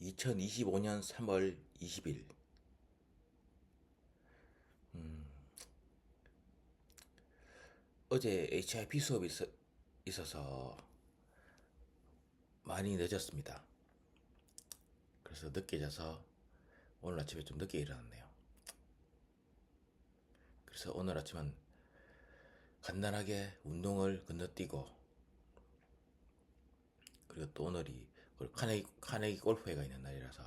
2025년 3월 20일. 음, 어제 HIP 수업이 있어, 있어서 많이 늦었습니다. 그래서 늦게 자서 오늘 아침에 좀 늦게 일어났네요. 그래서 오늘 아침은 간단하게 운동을 건너뛰고 그리고 또 오늘이 그 카네기, 카네기 골프회가 있는 날이라서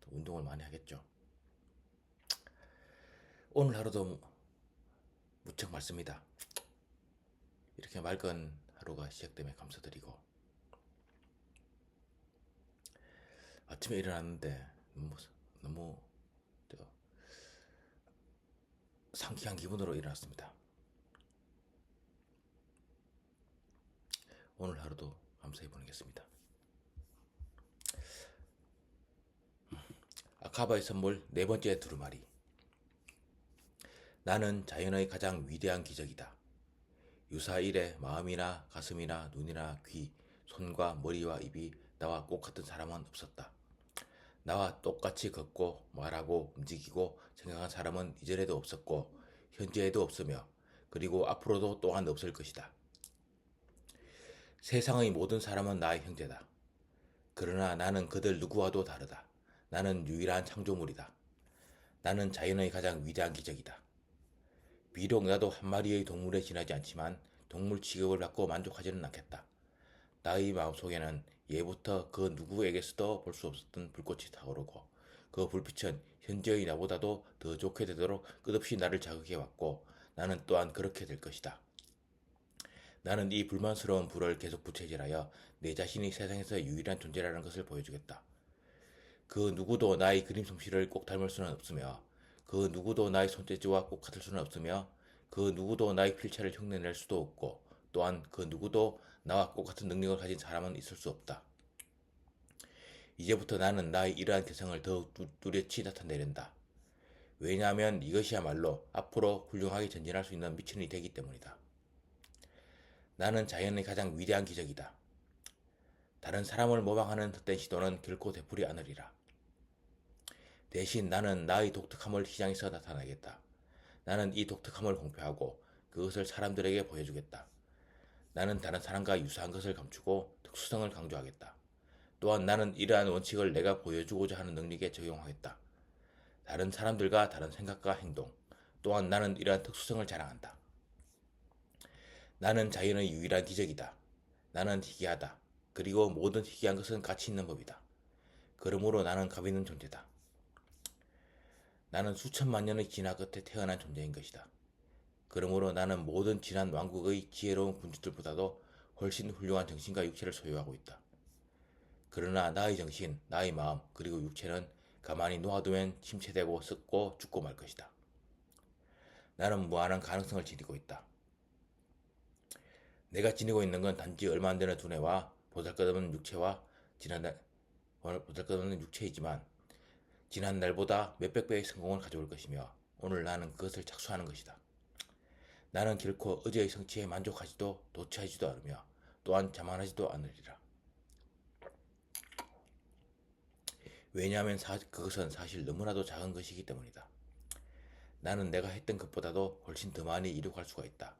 또 운동을 많이 하겠죠. 오늘 하루도 무척 맑습니다. 이렇게 맑은 하루가 시작됨에 감사드리고 아침에 일어났는데 너무 너무 저 상쾌한 기분으로 일어났습니다. 오늘 하루도 감사히 보내겠습니다. 아카바의 선물 네 번째 두루마리. 나는 자연의 가장 위대한 기적이다. 유사 일에 마음이나 가슴이나 눈이나 귀, 손과 머리와 입이 나와 꼭 같은 사람은 없었다. 나와 똑같이 걷고 말하고 움직이고 생각한 사람은 이전에도 없었고 현재에도 없으며 그리고 앞으로도 또한 없을 것이다. 세상의 모든 사람은 나의 형제다. 그러나 나는 그들 누구와도 다르다. 나는 유일한 창조물이다. 나는 자연의 가장 위대한 기적이다. 비록 나도 한 마리의 동물에 지나지 않지만 동물 취급을 받고 만족하지는 않겠다. 나의 마음속에는 예부터 그 누구에게서도 볼 수 없었던 불꽃이 타오르고 그 불빛은 현재의 나보다도 더 좋게 되도록 끝없이 나를 자극해왔고 나는 또한 그렇게 될 것이다. 나는 이 불만스러운 불을 계속 부채질하여 내 자신이 세상에서 유일한 존재라는 것을 보여주겠다. 그 누구도 나의 그림 솜씨를 꼭 닮을 수는 없으며 그 누구도 나의 손재주와 꼭 같을 수는 없으며 그 누구도 나의 필체를 흉내낼 수도 없고 또한 그 누구도 나와 꼭 같은 능력을 가진 사람은 있을 수 없다. 이제부터 나는 나의 이러한 개성을 더욱 뚜- 뚜렷이 나타내린다. 왜냐하면 이것이야말로 앞으로 훌륭하게 전진할 수 있는 미천이 되기 때문이다. 나는 자연의 가장 위대한 기적이다. 다른 사람을 모방하는 헛된 시도는 결코 되풀이 않으리라. 대신 나는 나의 독특함을 시장에서 나타내겠다. 나는 이 독특함을 공표하고 그것을 사람들에게 보여주겠다. 나는 다른 사람과 유사한 것을 감추고 특수성을 강조하겠다. 또한 나는 이러한 원칙을 내가 보여주고자 하는 능력에 적용하겠다. 다른 사람들과 다른 생각과 행동, 또한 나는 이러한 특수성을 자랑한다. 나는 자연의 유일한 기적이다. 나는 희귀하다. 그리고 모든 희귀한 것은 가치 있는 법이다. 그러므로 나는 값 있는 존재다. 나는 수천만 년의 진화 끝에 태어난 존재인 것이다. 그러므로 나는 모든 지난 왕국의 지혜로운 군주들보다도 훨씬 훌륭한 정신과 육체를 소유하고 있다. 그러나 나의 정신, 나의 마음, 그리고 육체는 가만히 놓아두면 침체되고 썩고 죽고 말 것이다. 나는 무한한 가능성을 지니고 있다. 내가 지니고 있는 건 단지 얼마 안 되는 두뇌와 보잘것없는 육체와 지난 날 보잘것없는 육체이지만 지난 날보다 몇백 배의 성공을 가져올 것이며 오늘 나는 그것을 착수하는 것이다. 나는 결코 어제의 성취에 만족하지도 도취하지도 않으며 또한 자만하지도 않으리라. 왜냐하면 사- 그것은 사실 너무나도 작은 것이기 때문이다. 나는 내가 했던 것보다도 훨씬 더 많이 이룩할 수가 있다.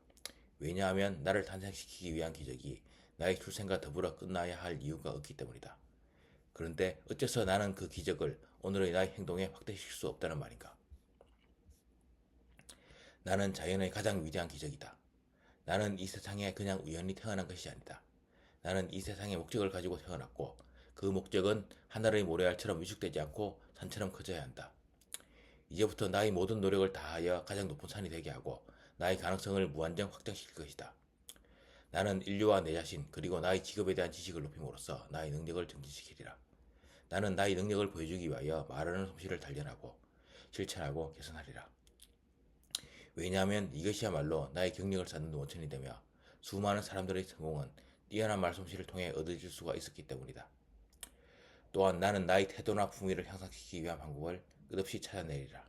왜냐하면 나를 탄생시키기 위한 기적이 나의 출생과 더불어 끝나야 할 이유가 없기 때문이다. 그런데 어째서 나는 그 기적을 오늘의 나의 행동에 확대시킬 수 없다는 말인가? 나는 자연의 가장 위대한 기적이다. 나는 이 세상에 그냥 우연히 태어난 것이 아니다. 나는 이 세상의 목적을 가지고 태어났고 그 목적은 하늘의 모래알처럼 위축되지 않고 산처럼 커져야 한다. 이제부터 나의 모든 노력을 다하여 가장 높은 산이 되게 하고 나의 가능성을 무한정 확장시킬 것이다. 나는 인류와 내 자신 그리고 나의 직업에 대한 지식을 높임으로써 나의 능력을 증진시키리라. 나는 나의 능력을 보여주기 위하여 말하는 솜씨를 단련하고 실천하고 개선하리라. 왜냐하면 이것이야말로 나의 경력을 쌓는 원천이 되며 수많은 사람들의 성공은 뛰어난 말솜씨를 통해 얻어질 수가 있었기 때문이다. 또한 나는 나의 태도나 품위를 향상시키기 위한 방법을 끝없이 찾아내리라.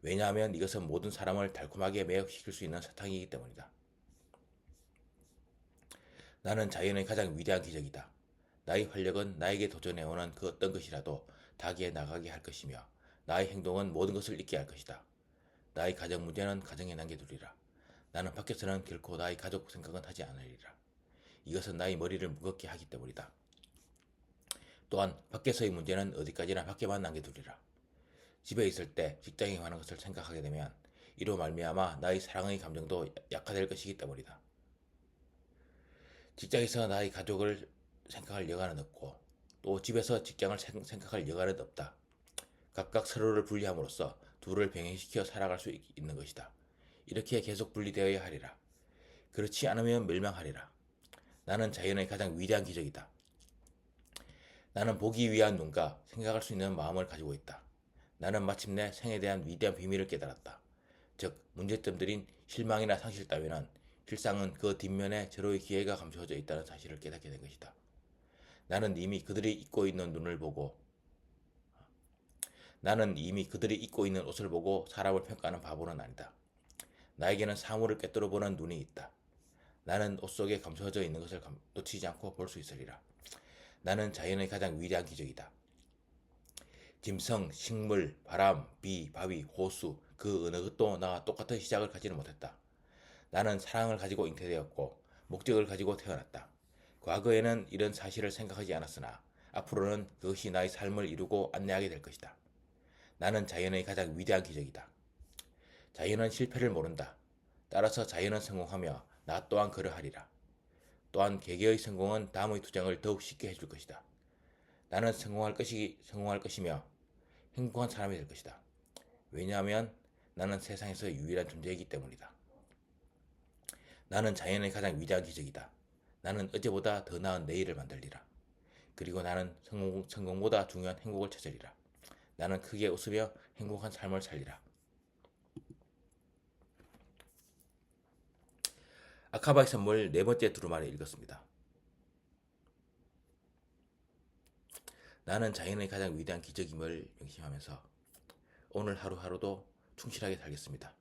왜냐하면 이것은 모든 사람을 달콤하게 매혹시킬 수 있는 사탕이기 때문이다. 나는 자연의 가장 위대한 기적이다. 나의 활력은 나에게 도전해오는 그 어떤 것이라도 다기에 나가게 할 것이며 나의 행동은 모든 것을 잊게 할 것이다. 나의 가정 문제는 가정에 남겨두리라. 나는 밖에서는 결코 나의 가족 생각은 하지 않으리라. 이것은 나의 머리를 무겁게 하기 때문이다. 또한 밖에서의 문제는 어디까지나 밖에만 남겨두리라. 집에 있을 때 직장에 관한 것을 생각하게 되면 이로 말미암아 나의 사랑의 감정도 약화될 것이기 때문이다. 직장에서 나의 가족을 생각할 여가는 없고 또 집에서 직장을 생- 생각할 여가는 없다. 각각 서로를 분리함으로써 둘을 병행시켜 살아갈 수 있- 있는 것이다. 이렇게 계속 분리되어야 하리라. 그렇지 않으면 멸망하리라. 나는 자연의 가장 위대한 기적이다. 나는 보기 위한 눈과 생각할 수 있는 마음을 가지고 있다. 나는 마침내 생에 대한 위대한 비밀을 깨달았다. 즉, 문제점들인 실망이나 상실 따위는 실상은 그 뒷면에 제로의 기회가 감춰져 있다는 사실을 깨닫게 된 것이다. 나는 이미 그들이 입고 있는 눈을 보고 나는 이미 그들이 입고 있는 옷을 보고 사람을 평가하는 바보는 아니다. 나에게는 사물을 꿰뚫어 보는 눈이 있다. 나는 옷 속에 감춰져 있는 것을 감- 놓치지 않고 볼 수 있으리라. 나는 자연의 가장 위대한 기적이다. 짐승, 식물, 바람, 비, 바위, 호수 그 어느 것도 나와 똑같은 시작을 가지는 못했다. 나는 사랑을 가지고 잉태되었고 목적을 가지고 태어났다. 과거에는 이런 사실을 생각하지 않았으나 앞으로는 그것이 나의 삶을 이루고 안내하게 될 것이다. 나는 자연의 가장 위대한 기적이다. 자연은 실패를 모른다. 따라서 자연은 성공하며 나 또한 그러하리라. 또한 개개의 성공은 다음의 투쟁을 더욱 쉽게 해줄 것이다. 나는 성공할 것이 성공할 것이며 행복한 사람이 될 것이다. 왜냐하면 나는 세상에서 유일한 존재이기 때문이다. 나는 자연의 가장 위대한 기적이다. 나는 어제보다 더 나은 내일을 만들리라. 그리고 나는 성공, 성공보다 중요한 행복을 찾으리라. 나는 크게 웃으며 행복한 삶을 살리라. 아카바의 선물 네 번째 두루마리 읽었습니다. 나는 자연의 가장 위대한 기적임을 명심하면서 오늘 하루하루도 충실하게 살겠습니다.